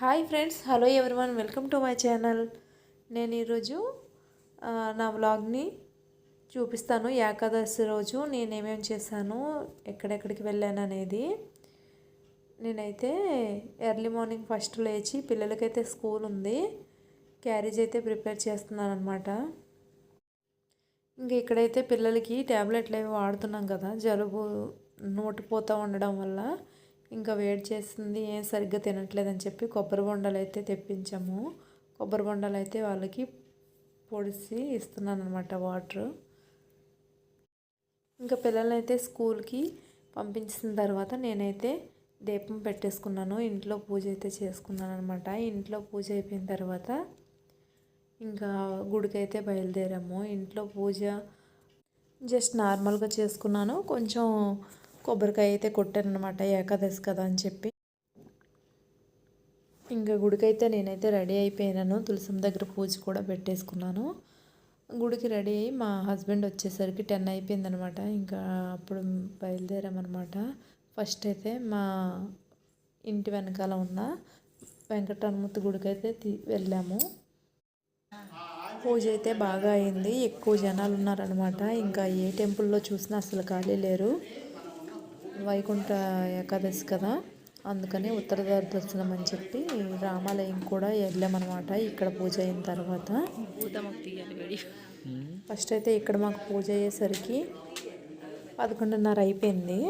Hi friends hello everyone welcome to my channel. నేను ఈరోజు నా వ్లాగ్ని చూపిస్తాను. ఏకాదశి రోజు నేను ఏమేమి చేశాను ఎక్కడెక్కడికి వెళ్ళాను అనేది. నేనైతే ఎర్లీ మార్నింగ్ ఫస్ట్ లేచి పిల్లలకైతే స్కూల్ ఉంది. క్యారేజ్ అయితే ప్రిపేర్ చేస్తున్నాను అనమాట ఇంక ఇక్కడైతే పిల్లలకి ట్యాబ్లెట్లు అవి వాడుతున్నాం కదా జలుబు నోటిపోతూ ఉండడం వల్ల ఇంకా వేడి చేస్తుంది ఏం సరిగ్గా తినట్లేదని చెప్పి కొబ్బరి బొండాలు అయితే తెప్పించాము. కొబ్బరి బొండాలు అయితే వాళ్ళకి పొడిసి ఇస్తున్నాను అనమాట వాటర్. ఇంకా పిల్లల్ని అయితే స్కూల్కి పంపించిన తర్వాత నేనైతే దీపం పెట్టేసుకున్నాను. ఇంట్లో పూజ అయితే చేసుకున్నాను అనమాట ఇంట్లో పూజ అయిపోయిన తర్వాత ఇంకా గుడికి అయితే బయలుదేరాము. ఇంట్లో పూజ జస్ట్ నార్మల్గా చేసుకున్నాను. కొంచెం కొబ్బరికాయ అయితే కొట్టానమాట అనమాట ఏకాదశి కదా అని చెప్పి. ఇంకా గుడికైతే నేనైతే రెడీ అయిపోయినాను తులసం దగ్గర పూజ కూడా పెట్టేసుకున్నాను. గుడికి రెడీ అయ్యి మా హస్బెండ్ వచ్చేసరికి టెన్ అయిపోయిందనమాట ఇంకా అప్పుడు బయలుదేరామన్నమాట. ఫస్ట్ అయితే మా ఇంటి వెనకాల ఉన్న వెంకటరమూర్తి గుడికి అయితే వెళ్ళాము. పూజ అయితే బాగా అయింది ఎక్కువ జనాలు ఉన్నారనమాట ఇంకా ఏ టెంపుల్లో చూసినా అసలు ఖాళీ లేరు. వైకుంఠ ఏకాదశి కదా అందుకని ఉత్తర దర్శనం అని చెప్పి రామాలయం కూడా వెళ్ళామన్నమాట. ఇక్కడ పూజ అయిన తర్వాత. ఫస్ట్ అయితే ఇక్కడ మాకు పూజ అయ్యేసరికి పదకొండున్నర అయిపోయింది.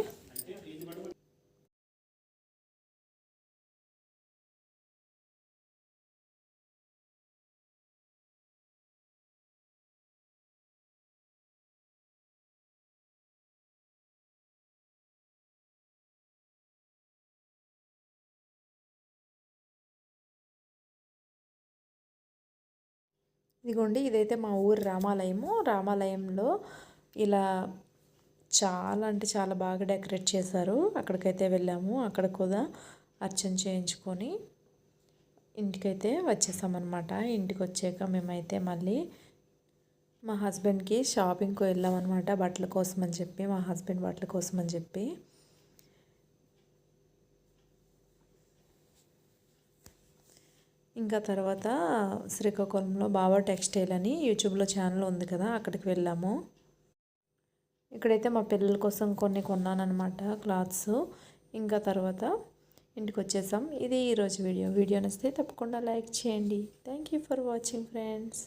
ఇదిగోండి ఇదైతే మా ఊరు రామాలయము. రామాలయంలో ఇలా చాలా అంటే చాలా బాగా డెకరేట్ చేశారు. అక్కడికైతే వెళ్ళాము. అక్కడ కూడా అర్చన చేయించుకొని ఇంటికైతే వచ్చేసామన్నమాట. ఇంటికి వచ్చాక మేమైతే మళ్ళీ మా హస్బెండ్కి షాపింగ్కి వెళ్ళామన్నమాట బట్టల కోసం అని చెప్పి మా హస్బెండ్ బట్టల కోసం అని చెప్పి. ఇంకా తర్వాత శ్రీకాకుళంలో బాబా టెక్స్టైల్ అని యూట్యూబ్లో ఛానల్ ఉంది కదా అక్కడికి వెళ్ళాము. ఇక్కడైతే మా పిల్లల కోసం కొన్ని కొన్నానమాట క్లాత్స్. ఇంకా తర్వాత ఇంటికి వచ్చేసాం. ఇది ఈరోజు వీడియో. వీడియో నచ్చితే తప్పకుండా లైక్ చేయండి. Thank you for watching friends.